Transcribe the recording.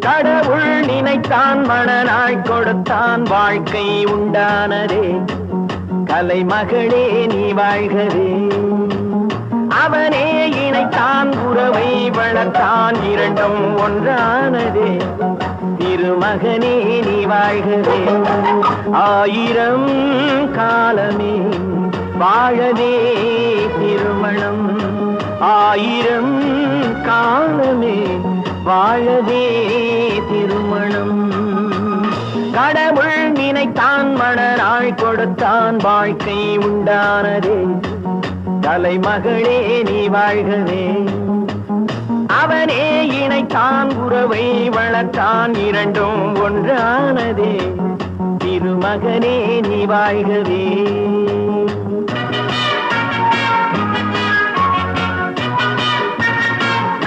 கடவுள் நினைத்தான் மணநாள் கொடுத்தான் வாழ்க்கை உண்டானதே. கலை மகளே நீ வாழ்கவே. அவனே இணைத்தான் உறவை வளர்த்தான் இரண்டும் ஒன்றானதே. திருமகனே நீ வாழ்கவே. ஆயிரம் காலமே வாழவே திருமணம். ஆயிரம் வாழவே திருமணம். கடவுள் நினைத்தான் மணநாள் கொடுத்தான் வாழ்க்கை உண்டானதே. தலைமகளே நீ வாழ்கவே. அவனே இணைத்தான் உறவை வளர்த்தான் இரண்டும் ஒன்றானதே. திருமகனே நீ வாழ்கவே.